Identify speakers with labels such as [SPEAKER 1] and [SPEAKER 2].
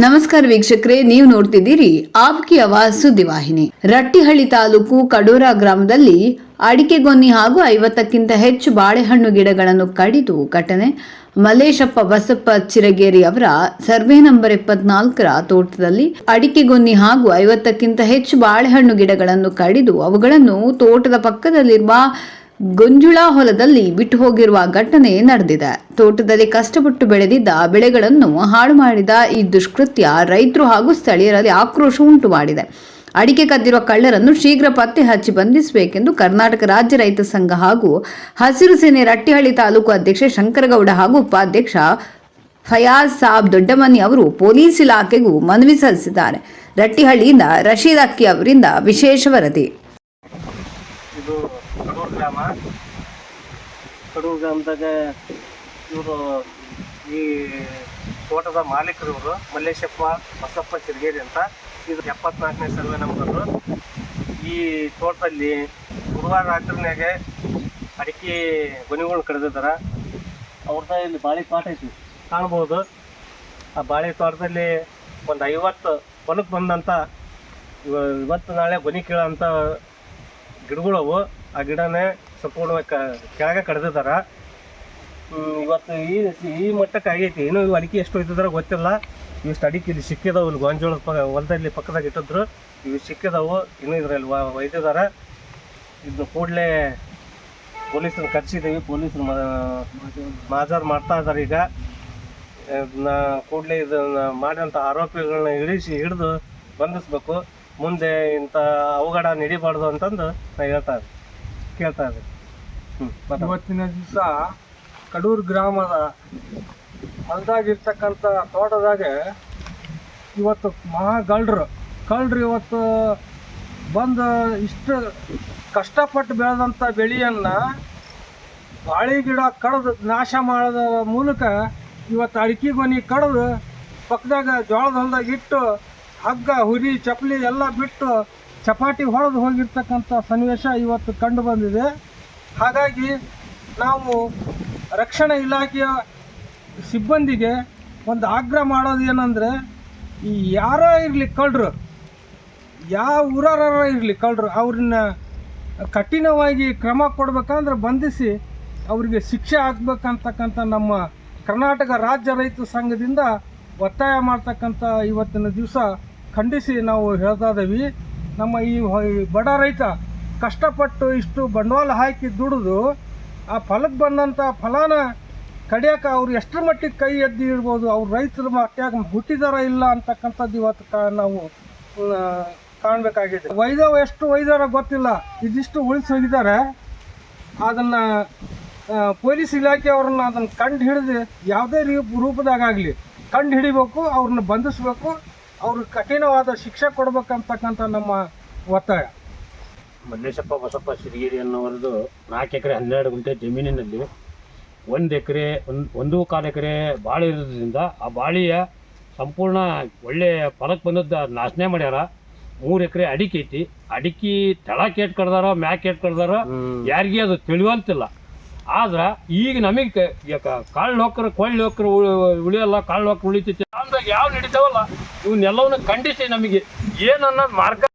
[SPEAKER 1] ನಮಸ್ಕಾರ ವೀಕ್ಷಕರೇ, ನೀವು ನೋಡ್ತಿದ್ದೀರಿ ಆಪ್ಕಿ ಆವಾಜ್ ಸುದ್ದಿವಾಹಿನಿ ರಟ್ಟಿಹಳ್ಳಿ ತಾಲೂಕು ಕಡೂರ ಗ್ರಾಮದಲ್ಲಿ ಅಡಿಕೆಗೊನ್ನಿ ಹಾಗೂ ಐವತ್ತಕ್ಕಿಂತ ಹೆಚ್ಚು ಬಾಳೆಹಣ್ಣು ಗಿಡಗಳನ್ನು ಕಡಿದು ಘಟನೆ. ಮಲ್ಲೇಶಪ್ಪ ಬಸಪ್ಪ ಚಿರಗೇರಿ ಅವರ ಸರ್ವೆ ನಂಬರ್ ಎಪ್ಪತ್ನಾಲ್ಕರ ತೋಟದಲ್ಲಿ ಅಡಿಕೆಗೊನ್ನಿ ಹಾಗೂ ಐವತ್ತಕ್ಕಿಂತ ಹೆಚ್ಚು ಬಾಳೆಹಣ್ಣು ಗಿಡಗಳನ್ನು ಕಡಿದು ಅವುಗಳನ್ನು ತೋಟದ ಪಕ್ಕದಲ್ಲಿರುವ ಗೊಂಜುಳ ಹೊಲದಲ್ಲಿ ಬಿಟ್ಟು ಹೋಗಿರುವ ಘಟನೆ ನಡೆದಿದೆ. ತೋಟದಲ್ಲಿ ಕಷ್ಟಪಟ್ಟು ಬೆಳೆದಿದ್ದ ಬೆಳೆಗಳನ್ನು ಹಾಳು ಮಾಡಿದ ಈ ದುಷ್ಕೃತ್ಯ ರೈತರು ಹಾಗೂ ಸ್ಥಳೀಯರಲ್ಲಿ ಆಕ್ರೋಶ ಉಂಟು ಮಾಡಿದೆ ಅಡಿಕೆ ಕದ್ದಿರುವ ಕಳ್ಳರನ್ನು ಶೀಘ್ರ ಪತ್ತೆ ಹಚ್ಚಿ ಬಂಧಿಸಬೇಕೆಂದು ಕರ್ನಾಟಕ ರಾಜ್ಯ ರೈತ ಸಂಘ ಹಾಗೂ ಹಸಿರು ಸೇನೆ ರಟ್ಟಿಹಳ್ಳಿ ತಾಲೂಕು ಅಧ್ಯಕ್ಷ ಶಂಕರಗೌಡ ಹಾಗೂ ಉಪಾಧ್ಯಕ್ಷ ಫಯಾಜ್ ಸಾಬ್ ದೊಡ್ಡಮನಿ ಅವರು ಪೊಲೀಸ್ ಇಲಾಖೆಗೂ ಮನವಿ ಸಲ್ಲಿಸಿದ್ದಾರೆ. ರಟ್ಟಿಹಳ್ಳಿಯಿಂದ ರಶೀದ್ ಅಕ್ಕಿ ಅವರಿಂದ ವಿಶೇಷ ವರದಿ.
[SPEAKER 2] ಗ್ರಾಮ ಕಡೂರು ಗ್ರಾಮದಾಗ ಇವರು ಈ ತೋಟದ ಮಾಲೀಕರು ಇವರು, ಮಲ್ಲೇಶಪ್ಪ, ಬಸಪ್ಪ ಸಿರಿಗೇರಿ ಅಂತ. ಇದು ಎಪ್ಪತ್ನಾಲ್ಕನೇ ಸರ್ವೆ ನಂಬರು. ಈ ತೋಟದಲ್ಲಿ ಗುರುವಾರ ರಾತ್ರಿನಾಗೆ ಅಡಿಕೆ ಗೊನಿಗಳು ಕಡಿದಿದ್ದಾರ ಅವ್ರದ ಇಲ್ಲಿ ಬಾಳೆ ತೋಟ ಐತಿ, ಕಾಣ್ಬೋದು. ಆ ಬಾಳೆ ತೋಟದಲ್ಲಿ ಒಂದು ಐವತ್ತು ಹೊಲಕ್ಕೆ ಬಂದಂಥ ಇವತ್ತು ನಾಳೆ ಗೊನೆ ಕೀಳೋಂಥ ಗಿಡಗಳವು, ಆ ಗಿಡನೇ ಸಂಪೂರ್ಣವಾಗಿ ಕ, ಕೆಳಗೆ ಕಡ್ದಿದಾರ. ಇವತ್ತು ಈ ಈ ಮಟ್ಟಕ್ಕೆ ಆಗೈತಿ. ಏನು ಇವು ಅಡಿಕೆ ಎಷ್ಟು ಒಯ್ದಿದಾರ ಗೊತ್ತಿಲ್ಲ. ಇವಿಷ್ಟು ಅಡಿಕೆ ಇಲ್ಲಿ ಸಿಕ್ಕಿದಾವು, ಇಲ್ಲಿ ಗೊಂಜೋಳ ಹೊಲದಲ್ಲಿ ಪಕ್ಕದಾಗ ಇಟ್ಟಿದ್ರು. ಇವು ಸಿಕ್ಕಿದವು, ಇನ್ನೂ ಇದರಲ್ಲಿ ಒಯ್ದಿದಾರ ಇದು ಕೂಡಲೇ ಪೊಲೀಸರು ಕರೆಸಿದ್ದೀವಿ ಪೊಲೀಸರು ಮಾಜಾರ್ ಮಾಡ್ತಾ ಇದ್ದಾರೆ ಈಗ. ಇದನ್ನ ಕೂಡಲೇ ಇದನ್ನ ಮಾಡಿದಂಥ ಆರೋಪಿಗಳನ್ನ ಇಳಿಸಿ ಹಿಡಿದು ಬಂಧಿಸ್ಬೇಕು. ಮುಂದೆ ಇಂಥ ಅವಘಡ ನಡಿಬಾರ್ದು ಅಂತಂದು ನಾ ಹೇಳ್ತಾ ಇದ್ದೆ. ಕೇಳ್ತಾ ಇದ್ದೆ. ಹ್ಞೂ
[SPEAKER 3] ಇವತ್ತಿನ ದಿವಸ ಕಡೂರು ಗ್ರಾಮದ ಹೊಲದಾಗಿರ್ತಕ್ಕಂಥ ತೋಟದಾಗ ಇವತ್ತು ಮಹಾ ಗಳ್ರು ಕಳ್ರು ಇವತ್ತು ಬಂದು ಇಷ್ಟು ಕಷ್ಟಪಟ್ಟು ಬೆಳೆದಂಥ ಬೆಳೆಯನ್ನು ಬಾಳೆ ಗಿಡ ಕಡ್ದು ನಾಶ ಮಾಡೋದ್ರ ಮೂಲಕ ಇವತ್ತು ಅಡಿಕೆ ಮನೆ ಕಡ್ದು ಪಕ್ಕದಾಗ ಜೋಳದ ಹೊಲದಾಗ ಇಟ್ಟು ಹಗ್ಗ, ಹುರಿ, ಚಪ್ಪಲಿ ಎಲ್ಲ ಬಿಟ್ಟು ಚಪಾಟಿ ಹೊಡೆದು ಹೋಗಿರ್ತಕ್ಕಂಥ ಸನ್ನಿವೇಶ ಇವತ್ತು ಕಂಡು ಬಂದಿದೆ. ಹಾಗಾಗಿ ನಾವು ರಕ್ಷಣಾ ಇಲಾಖೆಯ ಸಿಬ್ಬಂದಿಗೆ ಒಂದು ಆಗ್ರಹ ಮಾಡೋದು ಏನಂದರೆ, ಈ ಯಾರೋ ಇರಲಿ ಕಳ್ಳರು, ಯಾವ ಊರಾರ ಇರಲಿ ಕಳ್ಳರು, ಅವ್ರನ್ನ ಕಠಿಣವಾಗಿ ಕ್ರಮ ಕೊಡ್ಬೇಕಂದ್ರೆ ಬಂಧಿಸಿ ಅವರಿಗೆ ಶಿಕ್ಷೆ ಆಗ್ಬೇಕಂತಕ್ಕಂಥ ನಮ್ಮ ಕರ್ನಾಟಕ ರಾಜ್ಯ ರೈತ ಸಂಘದಿಂದ ಒತ್ತಾಯ ಮಾಡ್ತಕ್ಕಂಥ ಇವತ್ತಿನ ದಿವಸ ಖಂಡಿಸಿ ನಾವು ಹೇಳ್ತಾ ಇದ್ದೀವಿ. ನಮ್ಮ ಈ ಬಡ ರೈತ ಕಷ್ಟಪಟ್ಟು ಇಷ್ಟು ಬಂಡವಾಳ ಹಾಕಿ ದುಡಿದು ಆ ಫಲಕ್ಕೆ ಬಂದಂಥ ಫಲಾನ ಕಡಿಯೋಕೆ ಅವ್ರು ಎಷ್ಟರ ಮಟ್ಟಿಗೆ ಕೈ ಎದ್ದು ಇಡ್ಬೋದು ಅವ್ರು ರೈತರ ಮಟ್ಟಾಗ ಹುಟ್ಟಿದಾರ ಇಲ್ಲ ಅಂತಕ್ಕಂಥದ್ದು ಇವತ್ತು ಕಾ, ನಾವು ಕಾಣಬೇಕಾಗಿದೆ. ವೈದವ ಎಷ್ಟು ವೈದಾರ ಗೊತ್ತಿಲ್ಲ, ಇದಿಷ್ಟು ಉಳಿಸಿ ಹೋಗಿದ್ದಾರೆ. ಅದನ್ನು ಪೊಲೀಸ್ ಇಲಾಖೆಯವ್ರನ್ನ ಅದನ್ನು ಕಂಡು ಹಿಡಿದು ಯಾವುದೇ ರೀ- ರೂಪದಾಗಲಿ ಕಂಡು ಹಿಡಿಬೇಕು, ಅವ್ರನ್ನ ಬಂಧಿಸ್ಬೇಕು. ಅವ್ರಿಗೆ ಕಠಿಣವಾದ ಶಿಕ್ಷೆ ಕೊಡ್ಬೇಕಂತಕ್ಕಂಥ ನಮ್ಮ ಒತ್ತಾಯ.
[SPEAKER 4] ಮಲ್ಲೇಶಪ್ಪ ಬಸಪ್ಪ ಸಿರಿಗೇರಿ ಅನ್ನೋರದು ನಾಲ್ಕು ಎಕರೆ ಹನ್ನೆರಡು ಗುಂಟೆ ಜಮೀನಿನಲ್ಲಿ ಒಂದು ಎಕರೆ ಒಂದು ಒಂದು ಕಾಲು ಎಕರೆ ಬಾಳೆ ಇರೋದ್ರಿಂದ ಆ ಬಾಳೆಯ ಸಂಪೂರ್ಣ ಒಳ್ಳೆಯ ಫಲಕ್ಕೆ ಬಂದದ್ದು ನಾಶನೆ ಮಾಡ್ಯಾರ. ಮೂರು ಎಕರೆ ಅಡಿಕೆ ಐತಿ. ಅಡಿಕೆ ತಳ ಕೇಟ್ ಕಡ್ದಾರೋ ಮ್ಯಾಕ್ ಕೇಟ್ ಕಡ್ದಾರೋ ಯಾರಿಗೆ ಅದು ತಿಳಿವಂತಿಲ್ಲ. ಆದ್ರೆ ಈಗ ನಮಗೆ ಕಾಳು ಹೋಕರ ಕೊಳ್ಳಿ ಹೋಕರ ಉಳಿಯಲ್ಲ ಕಾಳು ಹೋಕರ ಉಳಿತೈತಿ ಯಾವ ನಡೀತಾವಲ್ಲ ಇವನ್ನೆಲ್ಲವನ್ನ ಖಂಡಿಸಿ ನಮಗೆ ಏನನ್ನೋದು ಮಾರ್ಗ